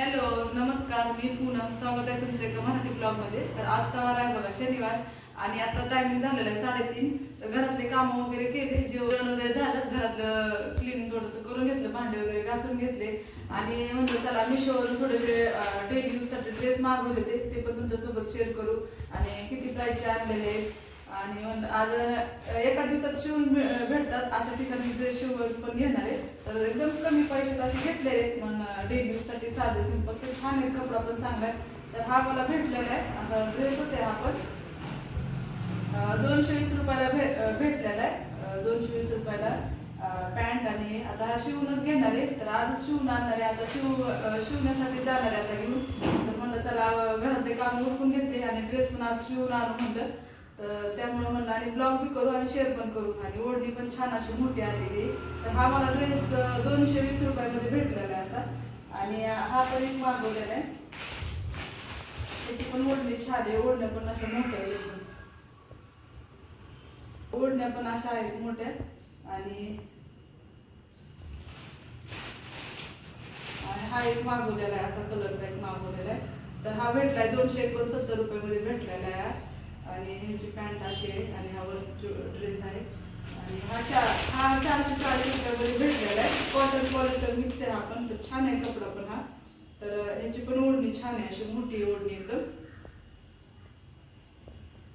Hello नमस्कार मी पूनम. स्वागत आहे तुमचं एका मराठी ब्लॉगमध्ये. तर आजचा वार आहे बघा शनिवार आणि आता टायमिंग झालेलं आहे साडेतीन. तर घरातले कामं वगैरे केले जेवण वगैरे झालं. घरातलं क्लीनिंग थोडंसं करून घेतलं भांडे वगैरे घासून घेतले. आणि म्हटलं चला मिशोवरून थोडेसे डेली यूजसाठी ड्रेस मागवले होते. ते पण तुमच्यासोबत शेअर करू. आणि किती प्राईसचे आणलेले आणि म्हणलं आज एका दिवसात शिवून तर अशा ठिकाणी ड्रेस शिवून पण घेणार आहे. तर एकदम कमी पैशात असे घेतलेले आहेत. मग डेलीसाठी साधे सिंपल तर छान आहेत कपडा पण चांगला आहे. तर हा मला भेटलेला आहे. आता ड्रेसच आहे हा पण. दोनशे वीस रुपयाला भे भेटलेला आहे. दोनशे वीस रुपयाला पॅन्ट आणि आता हा शिवूनच घेणार आहे. तर आज शिवून आणणार आहे. आता शिव शिवण्यासाठी जाणार आहे आता घेऊन. तर म्हणलं चला घरात घरातले काम उरकून घेतले आणि ड्रेस पण आज शिवून आणू म्हणलं. तर त्यामुळे म्हणलं आणि ब्लॉग बी करू आणि शेअर पण करू. आणि ओढणी पण छान अशी मोठी आलेली. तर हा मला ड्रेस दोनशे वीस रुपयामध्ये भेटलेला आहे आता. आणि हा पण एक मागवलेला आहे. त्याची पण ओढणी छान आहे. ओढण्या पण अशा मोठ्या आहेत. ओढण्या पण अशा आहेत मोठ्या. आणि आणि हा एक मागवलेला आहे. असा कलरचा एक मागवलेला आहे. तर हा भेटलाय दोनशे एकोणसत्तर रुपयामध्ये भेटलेला आहे. आणि ह्याची पॅन्ट अशी आहे आणि हा वर ड्रेस आहे. आणि हा चार हा चारशे चाळीस रुपयामध्ये भेटलेला आहे. कॉटन पॉलिस्टर मिक्स आहे आपण पण तर छान आहे कपडा पण हा. तर ह्याची पण ओढणी छान आहे अशी मोठी ओढणी एकदम.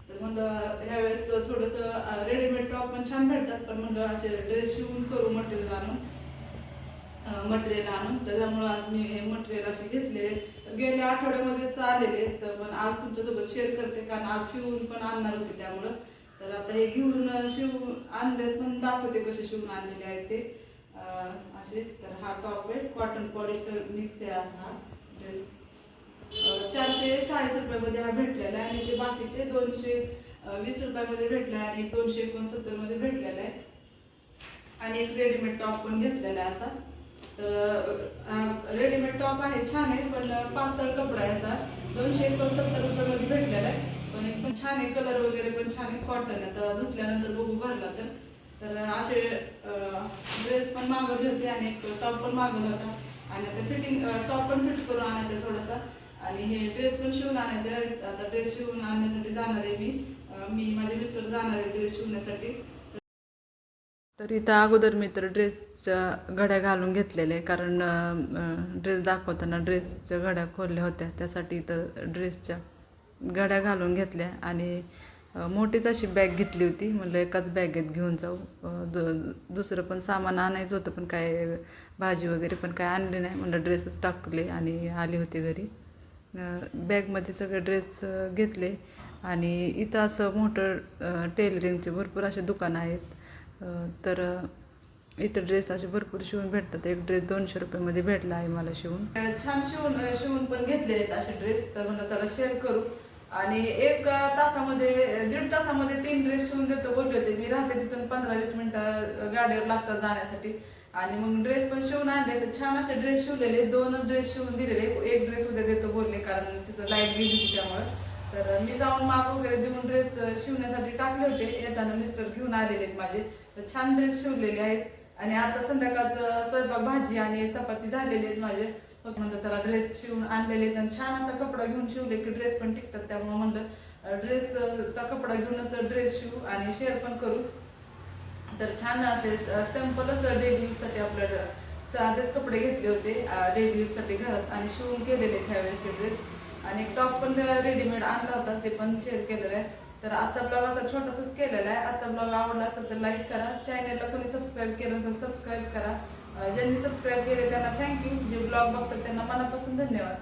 तर म्हणलं ह्यावेळेस थोडंसं रेडीमेड टॉप पण छान भेटतात पण म्हणलं असे ड्रेस शिवून करू मटेरियल आणून मटेरियल आणून त्याच्यामुळं आज मी हे मटेरियल असे घेतलेले तर गेल्या आठवड्यामध्येच आलेले तर पण आज तुमच्यासोबत शेअर करते कारण आज शिवून पण आणणार होते त्यामुळं. तर आता हे घेऊन शिवून आणलेच पण दाखवते कसे शिवून आणलेले आहेत ते. असे तर हा टॉप आहे. कॉटन पॉलिस्टर मिक्स आहे असा हा ड्रेस चारशे चाळीस रुपयामध्ये हा भेटलेला आहे आणि ते बाकीचे दोनशे वीस रुपयामध्ये भेटला आहे आणि दोनशे एकोणसत्तरमध्ये भेटलेला आहे. आणि एक रेडीमेड टॉप पण घेतलेला आहे असा. तर रेडीमेड टॉप आहे छान आहे पण पातळ कपडा याचा. दोनशे एकोणसत्तर रुपयामध्ये भेटलेला आहे पण एकदम छान आहे कलर वगैरे पण छान आहे कॉटन आहे. धुतल्यानंतर बघू भरला तर. तर असे ड्रेस पण मागवले होते आणि एक टॉप पण मागवला होता. आणि आता फिटिंग टॉप पण फिट करून आणायचं आहे थोडासा. आणि हे ड्रेस पण शिवून आणायचे आता ड्रेस शिवून आणण्यासाठी जाणार आहे मी. मी माझे मिस्टर जाणार आहे ड्रेस शिवण्यासाठी. तर इथं अगोदर मी तर ड्रेसच्या घड्या घालून घेतलेल्या आहे कारण ड्रेस दाखवताना ड्रेसच्या घड्या खोलल्या होत्या. त्यासाठी इथं ड्रेसच्या घड्या घालून घेतल्या आणि मोठीच अशी बॅग घेतली होती. म्हणलं एकाच बॅगेत घेऊन जाऊ. दु दुसरं पण सामान आणायचं होतं पण काय भाजी वगैरे पण काय आणली नाही. म्हणलं ड्रेसच टाकले आणि आली होती घरी. बॅगमध्ये सगळे ड्रेस घेतले. आणि इथं असं मोठं टेलरिंगचे भरपूर असे दुकानं आहेत. तर इतर इथं ड्रेस असे भरपूर शिवून भेटतात. एक ड्रेस दोनशे रुपयामध्ये भेटला आहे मला शिवून. छान शिवून शिवून पण घेतले आहेत असे ड्रेस तर म्हणलं त्याला शेअर करू. आणि एक तासामध्ये दीड तासामध्ये तीन ड्रेस शिवून देतो बोलले होते. मी राहते तिथून पंधरा वीस मिनिटं गाडीवर लागतात जाण्यासाठी. आणि मग ड्रेस पण शिवून आणले. तर छान असे ड्रेस शिवलेले दोनच ड्रेस शिवून दिलेले एक ड्रेस उद्या देतो बोलले कारण तिथं लाइट गेली त्यामुळे. तर मी जाऊन माप वगैरे देऊन ड्रेस शिवण्यासाठी टाकले होते. येताना मिस्टर घेऊन आलेले आहेत माझे. तर छान ड्रेस शिवलेले आहेत. आणि आता संध्याकाळचं स्वयंपाक भाजी आणि चपाती झालेली आहेत माझे. मग म्हणलं चला ड्रेस शिवून आणलेले आहेत. आणि छान असा कपडा घेऊन शिवले की ड्रेस पण टिकतात. त्यामुळे म्हणलं ड्रेसचा कपडा घेऊनच ड्रेस शिवू आणि शेअर पण करू. तर छान असे सिम्पलच डेली यूजसाठी आपल्याला साधेच कपडे घेतले होते. डेली यूजसाठी घरात. आणि शिवून केलेले त्यावेळेस ड्रेस आणि एक टॉप पण रेडीमेड आणला होता ते पण शेअर केलेलं आहे. तर आजचा ब्लॉग असा छोटासाच केलेला आहे. आजचा ब्लॉग आवडला असेल तर लाईक करा. चॅनलला कोणी सबस्क्राईब केलं असेल सबस्क्राईब करा. ज्यांनी सबस्क्राईब केले त्यांना थँक्यू जे ब्लॉग बघतात त्यांना मनापासून धन्यवाद.